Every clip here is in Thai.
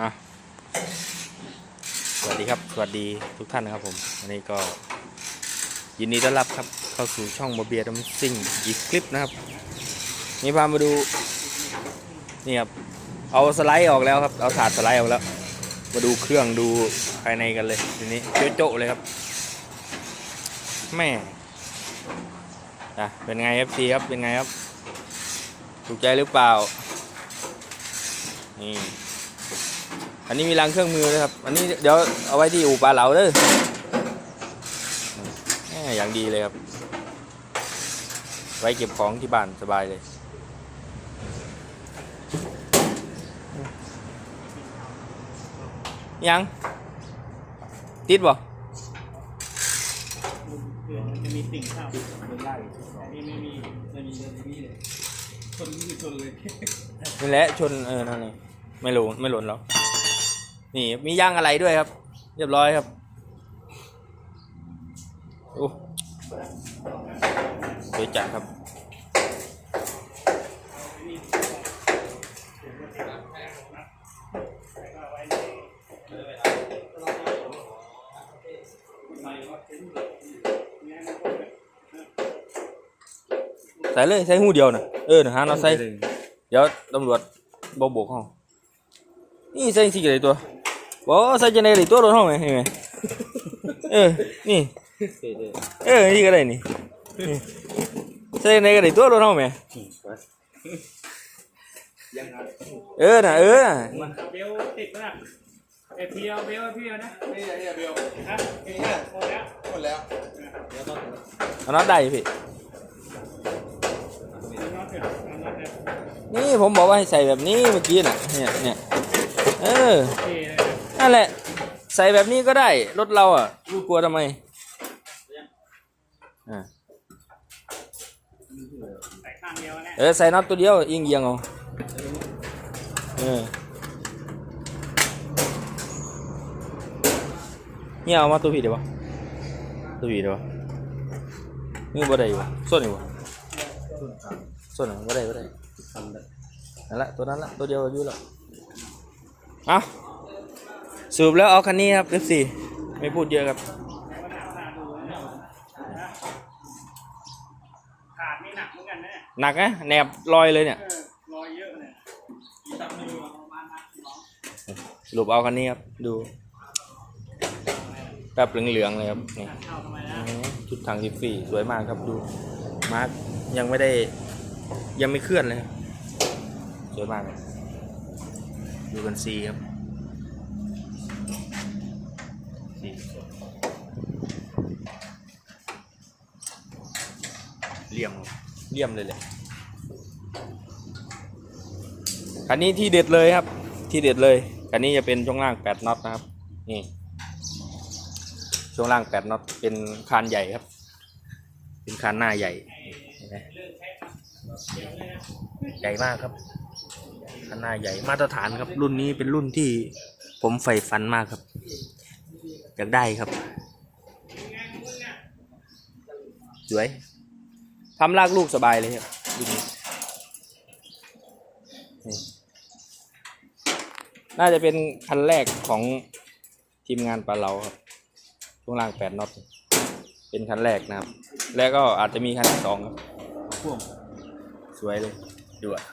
อะสวัสดีครับ สวัสดีทุกท่านนะครับผม วันนี้ก็ยินดีต้อนรับครับเข้าสู่ช่องโมเบียดัมซิ่งอีกคลิปนะครับ นี่พามาดู นี่ครับ เอาสไลด์ออกแล้วครับ เอาถาดสไลด์ออกแล้ว มาดูเครื่องดูภายในกันเลยทีนี้โจ๊ะเลยครับ แม่อะเป็นไงครับซีครับ เป็นไงครับ ถูกใจหรือเปล่า นี่ อันนี้มีรังเครื่องมือนะครับ อันนี้เดี๋ยวเอาไว้ที่อู่ปลาเหลาเด้อแหม่อย่างดีเลยครับ ไว้เก็บของที่บ้านสบายเลยยังติดบ่จะมีติ่งข้าวเดินไล่นี่ไม่มีไม่มีเดินไม่มีเลยชนคือชนเลยนี่แหละชนเออนั่นเองไม่หล่นไม่หล่นแล้ว นี่มีย่างอะไรด้วยครับ เรียบร้อยครับโอ้สวยจัดครับใส่เลยใส่หูเดียวนะเออนะฮะเราใส่เดี๋ยวตำรวจบกบกห้องนี่ใส่สิกี่ตัว บอกใส่จะในกี่ตัวรถห้องไหมเห็นไหมเออ นี่ เออ นี่ก็ได้นี่นี่ใส่ในกี่ตัวรถห้องไหมเออน่ะเออน่ะเบลติดนะเอพีเอาเบลพี่เอานะนี่ไงเนี่ยเบลฮะนี่ไงหมดแล้วหมดแล้วเอาน็อตได้อยู่พี่น็อตเถอะน็อตเถอะนี่ผมบอกว่าให้ใส่แบบนี้เมื่อกี้น่ะ เนี่ยเนี่ยเออเท่เลย นั่นแหละ ใส่แบบนี้ก็ได้รถเราอะลูกกลัวทำไมอ่าเดียวนะเออใส่น็อตตัวเดียวยิงเยียงเอาเออเนี่ยเอามาตัวผิดเดี๋ยววะตัวผิดเดี๋ยววะนี่บ่ได้อยู่วะส้นอยู่วะส้นอะบ่ได้บ่ได้นั่นแหละตัวนั้นละตัวเดียวอยู่แล้วเอา สรุปแล้วเอาคันนี้ครับ F4 ไม่พูดเยอะครับขาดนี่หนักเหมือนกันนะเนี่ยหนักนะแหนบลอยเลยเนี่ยเออรอยเยอะเนี่ยอีตับมือประมาณนั้นสรุปเอาคันนี้ครับ ดูแบบเหลืองๆเลยครับนี่เข้าทำไมนะ ชุดทางทิฟฟี่สวยมากครับดูมาร์กยังไม่ได้ยังไม่เคลื่อนเลยครับสวยมากครับดูกันซีครับ เหลี่ยมเลี่ยมเลยแหละคันนี้ที่เด็ดเลยครับ ที่เด็ดเลยคันนี้จะเป็นช่วงล่าง8น็อตนะครับ นี่ ช่วงล่างแปดน็อตเป็นคานใหญ่ครับ เป็นคานหน้าใหญ่เห็นไหมใหญ่มากครับคานหน้าใหญ่มาตรฐานครับ รุ่นนี้เป็นรุ่นที่ผมใฝ่ฝันมากครับ อยากได้ครับสวย ทำลากลูกสบายเลยครับรุ่นนี้นี่น่าจะเป็นคันแรกของทีมงานปลาเราครับช่วงล่างแปดน็อตเป็นคันแรกนะครับ แล้วก็อาจจะมีคันที่สองครับพ่วงสวยเลยดูอะ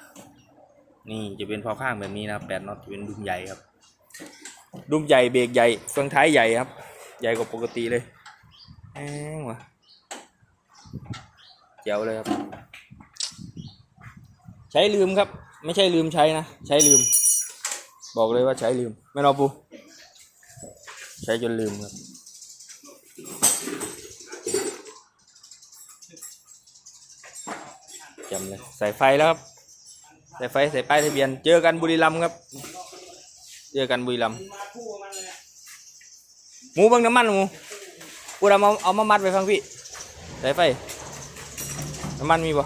นี่จะเป็นพอข้างแบบนี้นะครับแปดน็อตจะเป็นดุมใหญ่ครับ ดุมใหญ่เบรกใหญ่เฟืองท้ายใหญ่ครับ ใหญ่กว่าปกติเลยแอ้งว่ะ เจ๋วเลยครับ ใช้ลืมครับ ไม่ใช่ลืมใช้นะ ใช้ลืม บอกเลยว่าใช้ลืม ไม่รอปูใช้จนลืมครับ จำเลยใส่ไฟแล้วครับ ใส่ไฟใส่ป้ายทะเบียน เจอกันบุรีรัมย์ครับ เจอกันบุรีรัมย์หมูเบังน้ำมันหมูกูเอามาเอามามัดไปฟังพี่ ใส่ไฟ น้ำมันมีบ่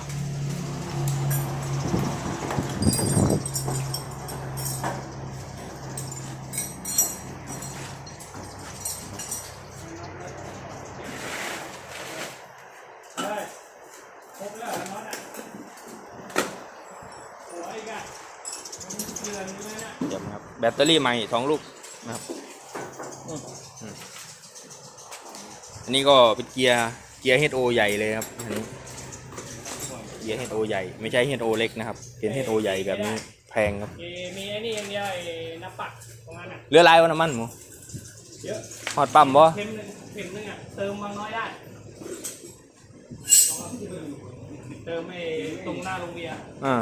เฮ้ยครบแล้วน็อตอะหัวอีกอะมันเกลือนอยู่เลยนะเดี๋ยวครับ แบตเตอรี่ใหม่สองลูกนะครับอันนี้ก็เป็นเกียร์เกียร์ HO ใหญ่เลยครับอันนี้ เกียร์ HO ใหญ่ ไม่ใช่ HO เล็กนะครับ เป็น HO ใหญ่แบบนี้แพงครับ มีมีไอ้นี่อย่างเดียวไอ้น้ำปักตรงนั้นอะเรือลายวะน้ำมันหมูเยอะหอดปั๊มบ่เข็มหนึ่งเข็มหนึ่งอะเติมบางน้อยได้ลองเอาที่มือเติมไอ้ตรงหน้าโรงเบียร์อ่า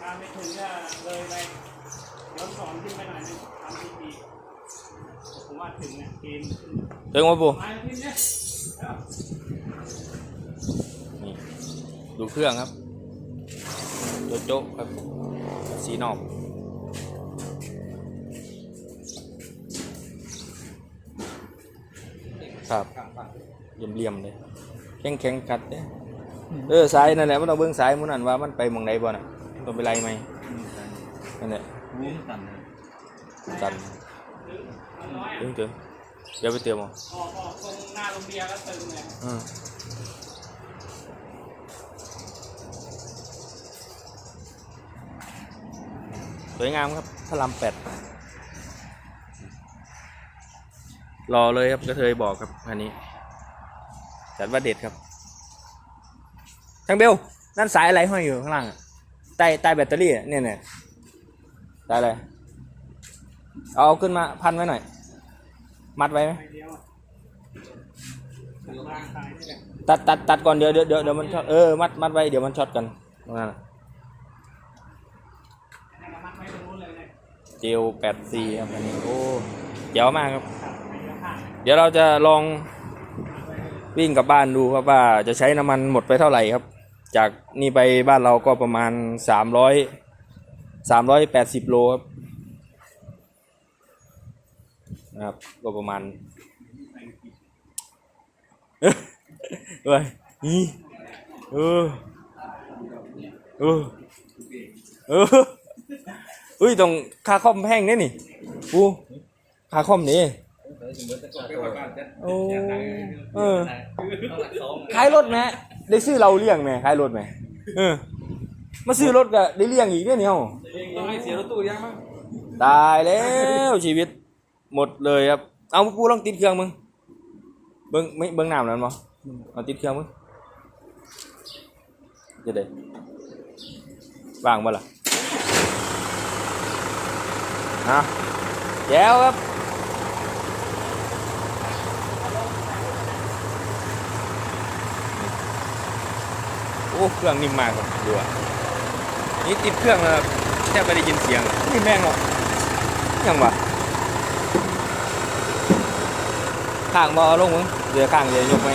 ถ้าไม่ถึงก็เลยไป ย้อนสอนขึ้นไปหน่อยนึงทำทีทีผมว่าถึงเนี่ยเกมขึ้นเติงมาปูมาที่เนี่ยเอานี่ดูเครื่องครับโจโจ๊กครับ สีนอก ครับเหลี่ยมๆเลยแข็งแข็งๆกัดเนี่ยเออสายนั่นแหละมันต้องเบิ่งสายหมันนั่นว่ามันไปหมองไหนบ่น่ะต้องไปไล่ไหมนั่น แหละวุ้งตันเลยตันถึงบางน้อยถึอะงถึงเดี๋ยวไปเติมเอาออกออกตรงหน้าโรงเบียร์ก็เติมเลยอืมสวยงามครับพระรามแปดรอเลยครับกระเทยบอกครับอันนี้จัดว่าเด็ดครับทางเบลนั่นสายอะไรห้อยอยู่ข้างล่างอะใต้ใต้แบตเตอรี่อะเนี่ยเนี่ย สายอะไรเอาขึ้นมาพันไว้หน่อย มัดไว้ไหมตัดตัดตัดก่อนเดี๋ยวเดี๋ยวเดี๋ยวเดี๋ยวมันช็อตเออมัดมัดไว้เดี๋ยวมันช็อตกันตรงนั้นน่ะให้น้ำมันไว้ตรงนู้นเจียเจลแปดซีครับอันนี้โอ้เจ๋วมากครับ เดี๋ยวเราจะลองวิ่งกลับบ้านดูครับว่าจะใช้น้ำมันหมดไปเท่าไหร่ครับ จากนี่ไปบ้านเราก็ประมาณสามร้อย สามร้อยแปดสิบโลครับนะครับก็ประมาณเฮ้ยนี่เออเออเออเฮ้ยตรงคาคอมแพงเนี่ยนี่ปูคาคอมนี่โอ้เออขายรถไหมได้ซื้อเราเลี้ยงไหมขายรถไหมเออ มาซื้อรถก็ได้เลี้ยงอีกเนี่ยเนี่ยต้องให้เสียรถตู้ยังมั้งตายแล้วชีวิต หมดเลยครับ เอาปูลองติดเครื่องมึง เบิ้งไม่เบิ้งน้ำนั่นมั้เอาติดเครื่องมึงจะได้วางบ่ล่ะฮะแจ๋วครับโอ้เครื่องนิ่มมากครับดูอะ นี่ติดเครื่องแล้วครับแทบไม่ได้ยินเสียงนี่แม่งหรอกยังวะข้างบอลงมึงเรือข้างเรือยกไหม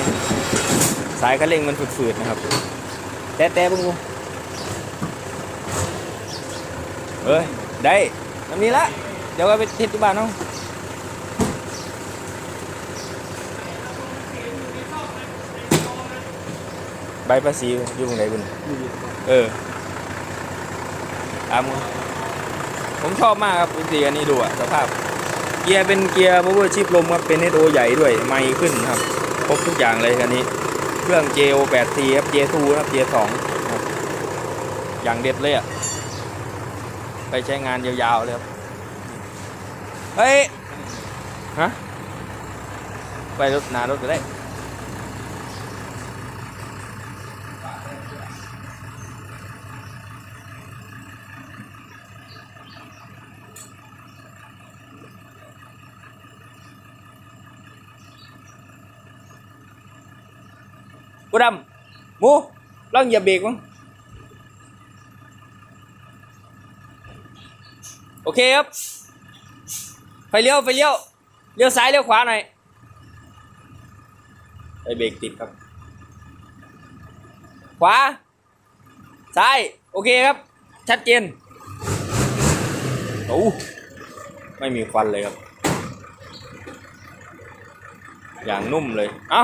สายคันเร่งมันฝืดๆนะครับ แต่แต่ๆเบึงเฮ้ยได้ทำนี้ละ เดี๋ยวก็ไปเทสที่บ้านเนาะใบภาษีอยู่ตรงไหนบุญเออ อามผมชอบมากครับสีอันนี้ดูอะสภาพ เกียร์เป็นเกียร์ power shift ลมครับเป็นเอโอใหญ่ด้วยไม่ขึ้นครับครบทุกอย่างเลยคันนี้ เครื่อง JO 8 T ครับ J2 ครับ J2 ครับอย่างเด็ดเลยอะไปใช้งานยาวๆเลยครับเฮ้ยฮะไปรถหนารถก็ได้ กูดำหมูลองเหยียบเบรกมั้งโอเคครับไฟเลี้ยวไฟเลี้ยวเลี้ยวซ้ายเลี้ยวขวาหน่อยไฟเบรกติดครับ ขวา ซ้าย โอเคครับ ชัดเจนโอ้ไม่มีควันเลยครับ อย่างนุ่มเลย เอ้า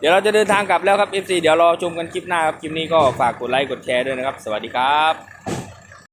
เดี๋ยวเราจะเดินทางกลับแล้วครับ FC เดี๋ยวรอชมกันคลิปหน้าครับ คลิปนี้ก็ฝากกดไลค์กดแชร์ด้วยนะครับ สวัสดีครับ